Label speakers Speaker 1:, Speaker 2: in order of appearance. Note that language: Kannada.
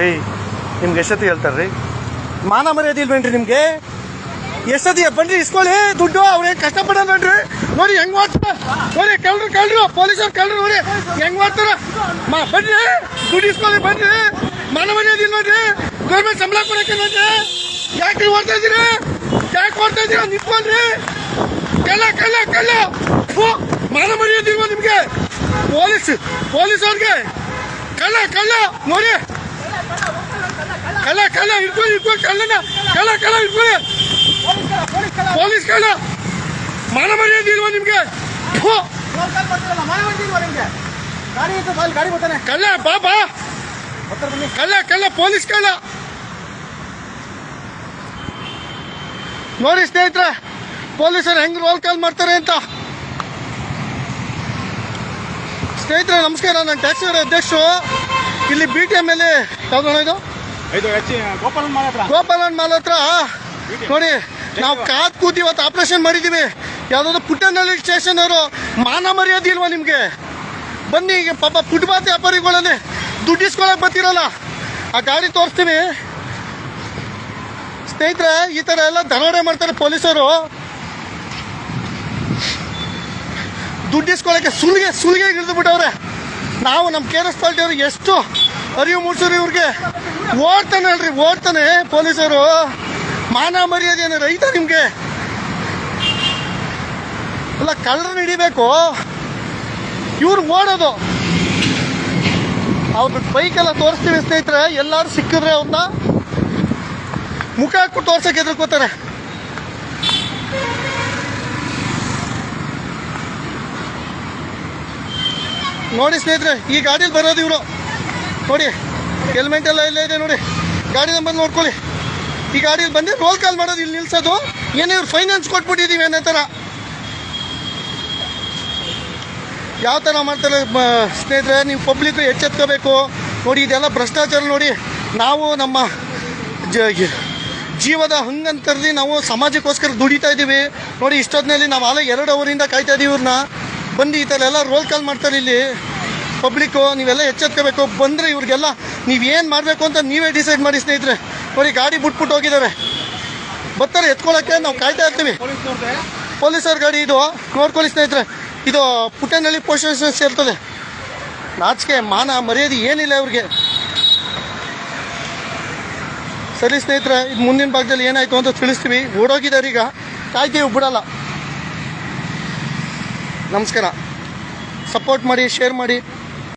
Speaker 1: ರೀ ನಿಮ್ಗೆ ಎಷ್ಟೊತ್ತಿ ಹೇಳ್ತಾರೆ ರೀ ಮಾನ ಮರ್ಯಾದೆ ನಿಮಗೆ? ಎಷ್ಟೊತ್ತಿ ಬನ್ರಿ ಇಸ್ಕೊಳ್ಳಿ. ದುಡ್ಡು ಅವ್ರೇನು ಕಷ್ಟಪಡಲ್ವೇನ್ರಿ ನೋಡಿ ಹೆಂಗ್ ಮಾಡ್ತಾರ ನೋಡಿ ಕಳ್ರು ಕಳ್ರು. ಪೊಲೀಸರು ಕಳ್ರು ನೋಡಿ. ಹೆಂಗ್ ಮಾಡ್ತಾರ ಬನ್ರಿ. ದುಡ್ಡು ಇಸ್ಕೊಳ್ಳಿ ಬನ್ರಿ. ಮಾನ ಮರ್ಯಾದೆ ಇಲ್ವೇನ್ರಿ ಗೌರ್ಮೆಂಟ್ ಸಂಬಳ ಕೊಡಕ್ಕೆ ಯಾಕೆ ನೀವು ಓಡ್ತಾ ಇದ್ದೀರಿ? ಯಾಕೆ ಓಡ್ತಾ ಇದ್ದೀರಾ? ನಿಂತ್ಕೊಂಡ್ರಿ. ಕಲ್ಲ ಕಳ್ಳ ಫು, ಮಾನ ಮರ್ಯಾದೆ ಇಲ್ವಾ ನಿಮಗೆ? ಪೊಲೀಸ್ ಪೊಲೀಸ್ ಅವ್ರಿಗೆ ಕಲ್ಲ ಕಳ್ಳ ನೋಡಿ. ಕಳ್ಳ ಕಳ್ಳ ಇಟ್ಕೊಳ್ಳಿ ಇಟ್ಕೊಳ್ಳಿ ಕಳ್ಳನ. ಕಳ್ಳ ಕಳ್ಳ ಇಟ್ಕೊಳ್ಳಿ ಪೊಲೀಸ್ ಕಳ್ಳ. ಮಾನ ಮರ್ಯಾದೆ ಇಲ್ವಾ ನಿಮ್ಗೆ? ಕಳ್ಳ, ಬಾ ಬಾ.
Speaker 2: ಬರ್ತಾರೆ ಬನ್ನಿ
Speaker 1: ಕಳ್ಳ ಕಳ್ಳ, ಪೊಲೀಸ್ ಕಳ್ಳ. ನೋಡಿ ಸ್ನೇಹಿತರೆ, ಪೊಲೀಸರು ಹೆಂಗ್ ರೋಲ್ ಕಾಲ್ ಮಾಡ್ತಾರೆ ಅಂತ. ಸ್ನೇಹಿತರೆ, ನಮಸ್ಕಾರ. ನಾನು ಟ್ಯಾಕ್ಸಿ ಅಧ್ಯಕ್ಷರು. ಇಲ್ಲಿ ಬಿ ಟಿ ಎಂ ಅಲ್ಲಿ ಯಾವ್ದು ಇದು?
Speaker 2: ಗೋಪಾಲನ್ ಮಾಲ್ ಹತ್ರ.
Speaker 1: ನೋಡಿ ನಾವು ಕಾದ್ ಕೂತಿ ಇವತ್ತು ಆಪರೇಷನ್ ಮಾಡಿದೀವಿ. ಯಾವ್ದಾದ್ರು ಪುಟ್ಟನಹಳ್ಳಿ ಸ್ಟೇಷನ್ ಅವರು ಮಾನ ಮರ್ಯಾದೆ ಇಲ್ವಾ ನಿಮ್ಗೆ? ಬನ್ನಿ ಈಗ ಪಾಪ ಫುಟ್ಪಾತ್ ವ್ಯಾಪಾರಿಗಳಲ್ಲಿ ದುಡ್ಡಿಸ್ಕೊಳಕ್ ಬರ್ತಿರಲ್ಲ? ಆ ಗಾಡಿ ತೋರಿಸ್ತೀವಿ ಸ್ನೇಹಿತರೆ ಈ ತರ ಎಲ್ಲ ದರೋಡೆ ಮಾಡ್ತಾರೆ ಪೊಲೀಸರು. ದುಡ್ಡಿಸ್ಕೊಳಕ್ಕೆ ಸುಲಿಗೆ ಸುಲಿಗೆ ಹಿಡಿದು ಬಿಟ್ಟವ್ರೆ. ನಾವು ನಮ್ಮ ಕೆ ಎಸ್ ಎಷ್ಟು ಅರಿವು ಮೂಡಿಸ್ರಿ ಇವ್ರಿಗೆ. ಓಡ್ತಾನೆ ಅಲ್ರಿ ಓಡ್ತಾನೆ ಪೊಲೀಸರು ಮಾನ ಮರ್ಯಾದೆ ಏನಾರ ರೈತ ನಿಮ್ಗೆ. ಅಲ್ಲ, ಕಳ್ಳರನ್ನ ಹಿಡಿಬೇಕು. ಇವ್ರು ಓಡೋದು. ಅವ್ರ ಬೈಕೆಲ್ಲ ತೋರಿಸ್ತೀವಿ ಸ್ನೇಹಿತರೆ, ಎಲ್ಲಾರು ಸಿಕ್ಕಿದ್ರೆ ಅವ್ರನ್ನ ಮುಖ ಹಾಕ್ಬಿಟ್ಟು ತೋರ್ಸಕ್ಕೆ ಎದುರ್ಕೋತಾರೆ ನೋಡಿ ಸ್ನೇಹಿತರೆ, ಈ ಗಾಡಿಯಲ್ಲಿ ಬರೋದು ಇವರು. ನೋಡಿ ಹೆಲ್ಮೆಟ್ ಎಲ್ಲ ಇಲ್ಲ ಇದೆ ನೋಡಿ. ಗಾಡಿ ನಂಬರ್ ನೋಡ್ಕೊಳ್ಳಿ. ಈ ಗಾಡಿಯಲ್ಲಿ ಬಂದು ರೋಲ್ ಕಾಲ್ ಮಾಡೋದು ಇಲ್ಲಿ ನಿಲ್ಸೋದು. ಏನೇ ಇವ್ರು ಫೈನಾನ್ಸ್ ಕೊಟ್ಬಿಟ್ಟಿದ್ದೀವಿ ಅನ್ನೋ ಥರ. ಯಾವ ಥರ ಮಾಡ್ತಾರೆ ಸ್ನೇಹಿತರೆ, ನೀವು ಪಬ್ಲಿಕ್ ಎಚ್ಚೆತ್ಕೋಬೇಕು. ನೋಡಿ, ಇದೆಲ್ಲ ಭ್ರಷ್ಟಾಚಾರ ನೋಡಿ. ನಾವು ನಮ್ಮ ಜ- ಜೀವದ ಹಂಗಂತರಲ್ಲಿ ನಾವು ಸಮಾಜಕ್ಕೋಸ್ಕರ ದುಡಿತಾ ಇದ್ದೀವಿ ನೋಡಿ ಇಷ್ಟೊತ್ತಿನಲ್ಲಿ ನಾವು ಆಲ ಎರಡು ಅವರಿಂದ ಕಾಯ್ತಾ ಇದ್ದೀವಿ ಇವ್ರನ್ನ ಬಂದು ಈ ಥರ ಎಲ್ಲ ರೋಲ್ ಕಾಲ್ ಮಾಡ್ತಾರೆ ಇಲ್ಲಿ. ಪಬ್ಲಿಕ್ಕು, ನೀವೆಲ್ಲ ಎಚ್ಚೆತ್ಕೋಬೇಕು. ಬಂದರೆ ಇವ್ರಿಗೆಲ್ಲ ನೀವೇನು ಮಾಡಬೇಕು ಅಂತ ನೀವೇ ಡಿಸೈಡ್ ಮಾಡಿ ಸ್ನೇಹಿತರೆ. ಬರೀ ಗಾಡಿ ಬಿಟ್ಬಿಟ್ಟು ಹೋಗಿದ್ದಾರೆ. ಬರ್ತಾರೆ ಎತ್ಕೊಳ್ಳೋಕ್ಕೆ ನಾವು ಕಾಯ್ತಾ ಇರ್ತೀವಿ. ಪೊಲೀಸರ ಗಾಡಿ ಇದು. ನೋಡ್ಕೊಳ್ಳಿ ಸ್ನೇಹಿತರೆ. ಇದು ಪುಟ್ಟನಹಳ್ಳಿ ಸ್ಟೇಷನ್ ಸೇರ್ತದೆ. ನಾಚಿಕೆ, ಮಾನ, ಮರ್ಯಾದೆ ಏನಿಲ್ಲ ಇವ್ರಿಗೆ. ಸರಿ ಸ್ನೇಹಿತರೆ, ಇದು ಮುಂದಿನ ಭಾಗದಲ್ಲಿ ಏನಾಯಿತು ಅಂತ ತಿಳಿಸ್ತೀವಿ. ಓಡೋಗಿದ್ದಾರೆ ಈಗ. ಕಾಯ್ತೀವಿ, ಬಿಡೋಲ್ಲ. ನಮಸ್ಕಾರ. ಸಪೋರ್ಟ್ ಮಾಡಿ, ಶೇರ್ ಮಾಡಿ.